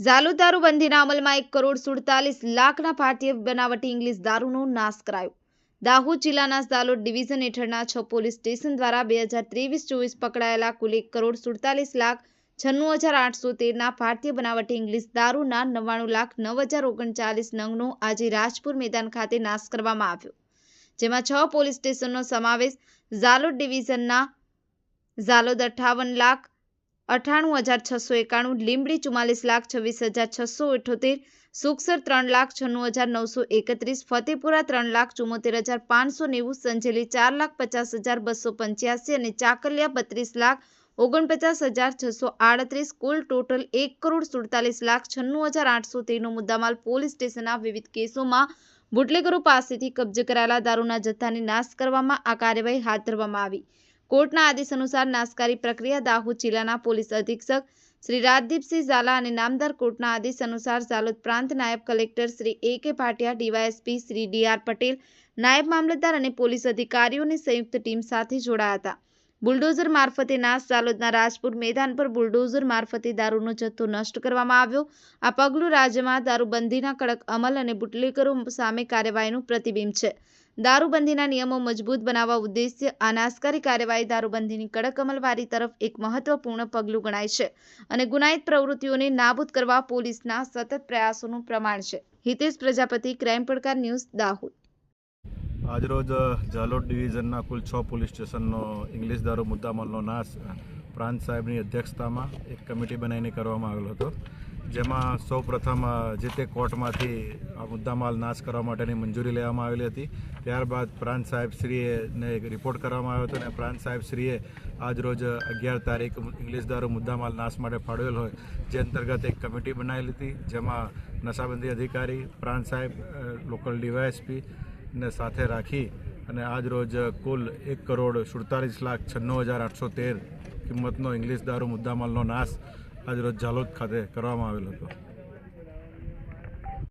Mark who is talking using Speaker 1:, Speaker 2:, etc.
Speaker 1: ઝાલુ દારૂબંધીના અમલમાં એક કરોડ સુડતાલીસ લાખના ભારતીય બનાવટી ઇંગ્લિશ દારૂનો નાશ કરાયો. દાહોદ જિલ્લાના ઝાલોદ ડિવિઝન હેઠળના છ પોલીસ સ્ટેશન દ્વારા બે હજાર ત્રેવીસ ચોવીસ પકડાયેલા કુલ એક કરોડ સુડતાલીસ લાખ છન્નું હજાર આઠસો તેરના ભારતીય બનાવટી ઇંગ્લિશ દારૂના નવ્વાણું લાખ નવ હજાર ઓગણચાલીસ નંગનો આજે રાજપુર મેદાન ખાતે નાશ કરવામાં આવ્યો. જેમાં છ પોલીસ સ્ટેશનનો સમાવેશ ઝાલોદ ડિવિઝનના ઝાલોદ અઠ્ઠાવન લાખ અઠ્ઠાણું હજાર છસો એકાણું, લીંબડી ચુમ્માલીસ લાખ છવ્વીસ હજાર છસો અઠ્યોતેર, સુખસર ત્રણ લાખ છન્નું હજાર નવસો એકત્રીસ, ફતેપુરા ત્રણ લાખ ચુમ્મોતેર હજાર પાંચસો નેવું, સંજેલી ચાર લાખ પચાસ હજાર બસો પંચ્યાસી અને ચાકલિયા બત્રીસ લાખ ઓગણપચાસ હજાર છસો આડત્રીસ, કુલ ટોટલ એક કરોડ સુડતાલીસ લાખ છન્નું હજાર આઠસો તેરનો મુદ્દામાલ પોલીસ સ્ટેશનના વિવિધ કેસોમાં બુટલેગરો પાસેથી કબજે કરાયેલા દારૂના જથ્થાને નાશ કરવામાં આ કાર્યવાહી હાથ ધરવામાં આવી. કોર્ટના આદેશ અનુસાર નાશકારી પ્રક્રિયા દાહોદ જિલ્લાના પોલીસ અધિક્ષક શ્રી રાજદીપસિંહ ઝાલા અને નામદાર કોર્ટના આદેશ અનુસાર ઝાલોદ પ્રાંત નાયબ collector Shri A K Bhatia, DySP Shri D R Patel, નાયબ મામલતદાર અને પોલીસ અધિકારીઓની સંયુક્ત ટીમ સાથે જોડાયા હતા. બુલડોઝર મારફતે નાશ ઝાલોદના રાજપુર મેદાન પર બુલડોઝર મારફતે દારૂનો જથ્થો નષ્ટ કરવામાં આવ્યો. આ પગલું રાજ્યમાં દારૂબંધીના કડક અમલ અને બુટલેકરો સામે કાર્યવાહીનું પ્રતિબિંબ છે. દારૂબંધીના નિયમો મજબૂત બનાવવા ઉદ્દેશ્ય આ નાશકારી કાર્યવાહી દારૂબંધીની કડક અમલવારી તરફ એક મહત્વપૂર્ણ પગલું ગણાય છે અને ગુનાહિત પ્રવૃત્તિઓને નાબૂદ કરવા પોલીસના સતત પ્રયાસોનું પ્રમાણ છે. હિતેશ પ્રજાપતિ, ક્રાઇમ પડકાર ન્યૂઝ દાહોદ.
Speaker 2: આજરોજ ઝાલોદ ડિવિઝનના કુલ છ પોલીસ સ્ટેશનનો ઇંગ્લિશ દારૂ મુદ્દામાલનો નાશ પ્રાંત સાહેબની અધ્યક્ષતામાં એક કમિટી બનાવીને કરવામાં આવેલો હતો. જેમાં સૌ પ્રથમ જે તે કોર્ટમાંથી આ મુદ્દામાલ નાશ કરવા માટેની મંજૂરી લેવામાં આવેલી હતી, ત્યારબાદ પ્રાંત સાહેબ શ્રીએને એક રિપોર્ટ કરવામાં આવ્યો હતો અને પ્રાંત સાહેબ શ્રીએ આજરોજ અગિયાર તારીખ ઇંગ્લિશ દારૂ મુદ્દામાલ નાશ માટે ફાળવેલ હોય, જે અંતર્ગત એક કમિટી બનાવેલી હતી, જેમાં નશાબંધી અધિકારી, પ્રાંત સાહેબ લોકલ ડીવાયએસપી ને સાથે રાખી અને આજ રોજ કુલ એક કરોડ સુડતાલીસ લાખ છન્નું હજાર આઠસો તેર કિંમતનો ઇંગ્લિશ દારૂ મુદ્દામાલનો નાશ આજરોજ ઝાલોદ ખાતે કરવામાં આવેલો હતો.